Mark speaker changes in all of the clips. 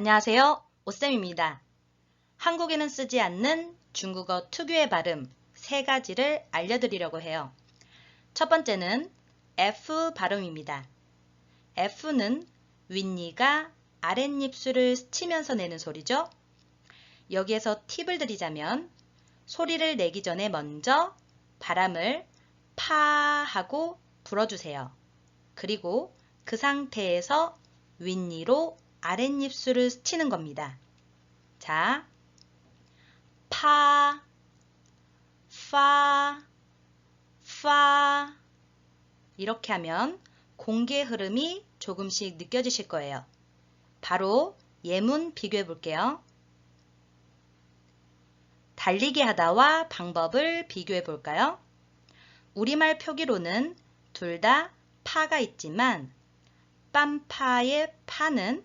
Speaker 1: 안녕하세요. 오쌤입니다. 한국에는 쓰지 않는 중국어 특유의 발음 세 가지를 알려드리려고 해요. 첫 번째는 F 발음입니다. F는 윗니가 아랫입술을 스치면서 내는 소리죠. 여기에서 팁을 드리자면 소리를 내기 전에 먼저 바람을 파 하고 불어주세요. 그리고 그 상태에서 윗니로 아랫입술을 스치는 겁니다. 자, 파, 파, 파 이렇게 하면 공기의 흐름이 조금씩 느껴지실 거예요. 바로 예문 비교해 볼게요. 달리기 하다와 방법을 비교해 볼까요? 우리말 표기로는 둘 다 파가 있지만 빰파의 파는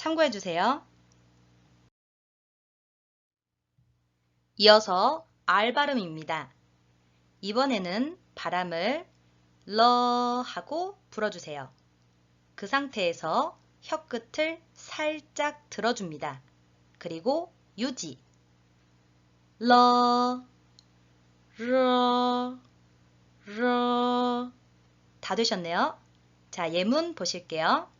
Speaker 1: 참고해 주세요. 이어서 R 발음입니다. 이번에는 바람을 러 하고 불어주세요. 그 상태에서 혀 끝을 살짝 들어줍니다. 그리고 유지. 러, 러, 러. 다 되셨네요. 자, 예문 보실게요.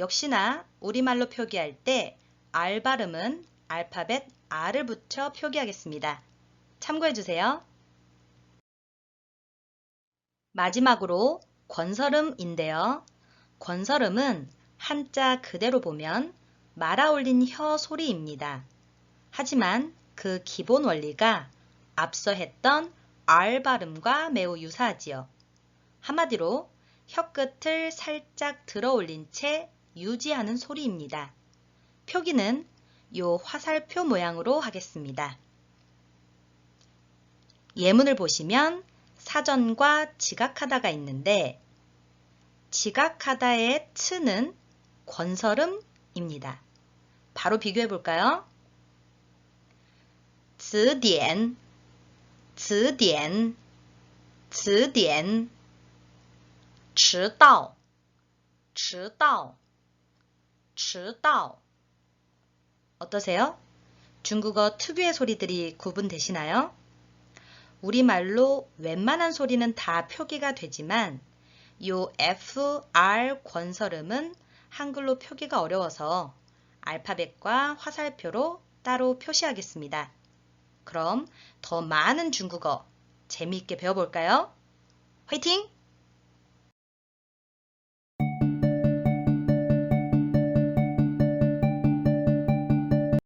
Speaker 1: 역시나 우리말로 표기할 때 R 발음은 알파벳 R을 붙여 표기하겠습니다. 참고해 주세요. 마지막으로 권설음인데요. 권설음은 한자 그대로 보면 말아 올린 혀 소리입니다. 하지만 그 기본 원리가 앞서 했던 R 발음과 매우 유사하지요. 한마디로 혀 끝을 살짝 들어 올린 채 유지하는 소리입니다. 표기는 요 화살표 모양으로 하겠습니다. 예문을 보시면 사전과 지각하다가 있는데 지각하다의 트는 권설음입니다. 바로 비교해 볼까요? 词典,词典,词典,迟到,迟到, 迟到 어떠세요? 중국어 특유의 소리들이 구분되시나요? 우리말로 웬만한 소리는 다 표기가 되지만 요 F, R 권설음은 한글로 표기가 어려워서 알파벳과 화살표로 따로 표시하겠습니다. 그럼 더 많은 중국어 재미있게 배워볼까요? 화이팅!